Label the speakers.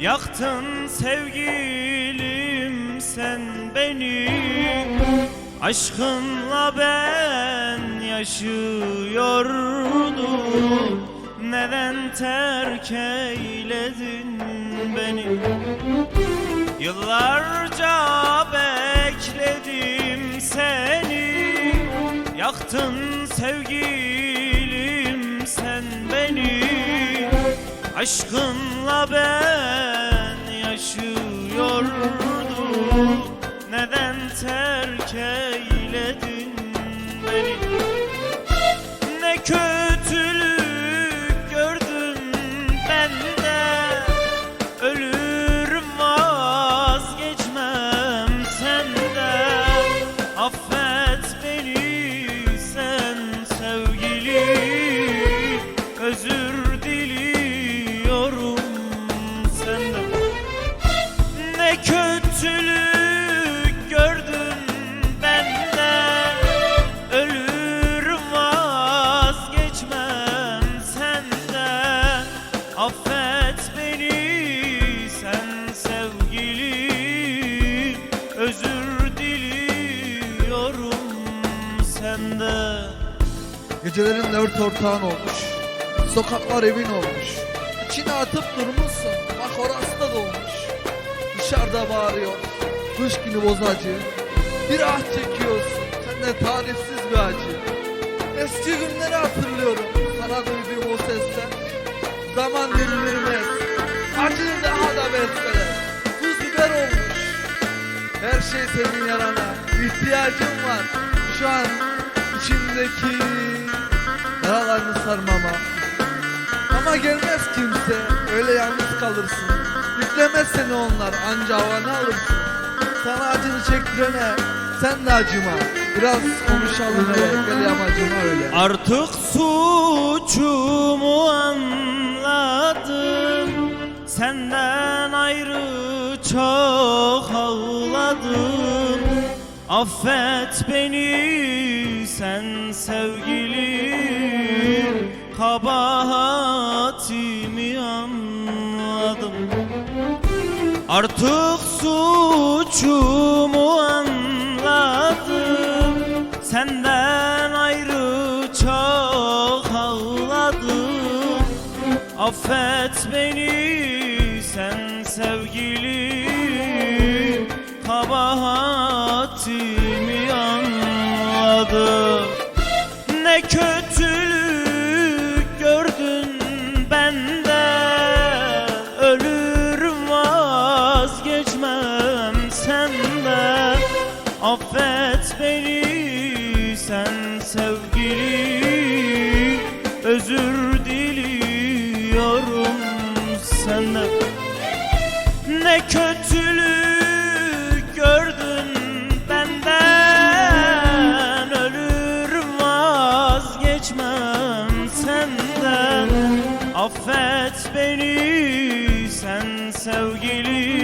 Speaker 1: Yaktın sevgilim sen beni Aşkınla ben yaşıyordum Neden terk eyledin beni? Yıllarca bekledim seni Yaktın sevgilim sen beni Aşkınla ben senden
Speaker 2: Gecelerin dört ortağın olmuş. Sokaklar evin olmuş. İçine atıp durmuşsun. Bak orası da dolmuş. Dışarıda bağırıyor. Kış günü bozacı. Bir ah çekiyorsun. Sen de tarifsiz bir acı. Eski günleri hatırlıyorum. Sana duyduğum o sesler. Zaman dindirmez. Acını daha da besler. Tuz biber olmuş. Her şey senin yarana. İhtiyacım var. Şu an içimdeki yaralarını sarmama. Ama gelmez kimse. Öyle yalnız kalırsın. Yüklemez seni onlar. Anca havanı alırsın. Sana acını çektirene sen de acıma. Biraz konuşalım hele. Gel yamacıma öyle.
Speaker 1: Artık suçumu anladım Senden ayrı çok ağladım Affet beni sen sevgilim Kabahatimi anladım. Artık suçumu anladım. Senden ayrı çok ağladım. Affet beni sen sevgilim Kabahatimi anladım Ne kötülük gördün benden Ölürüm vazgeçmem senden Affet beni sen sevgilim Özür diliyorum senden. Ne kötülük Affet beni sen sevgilim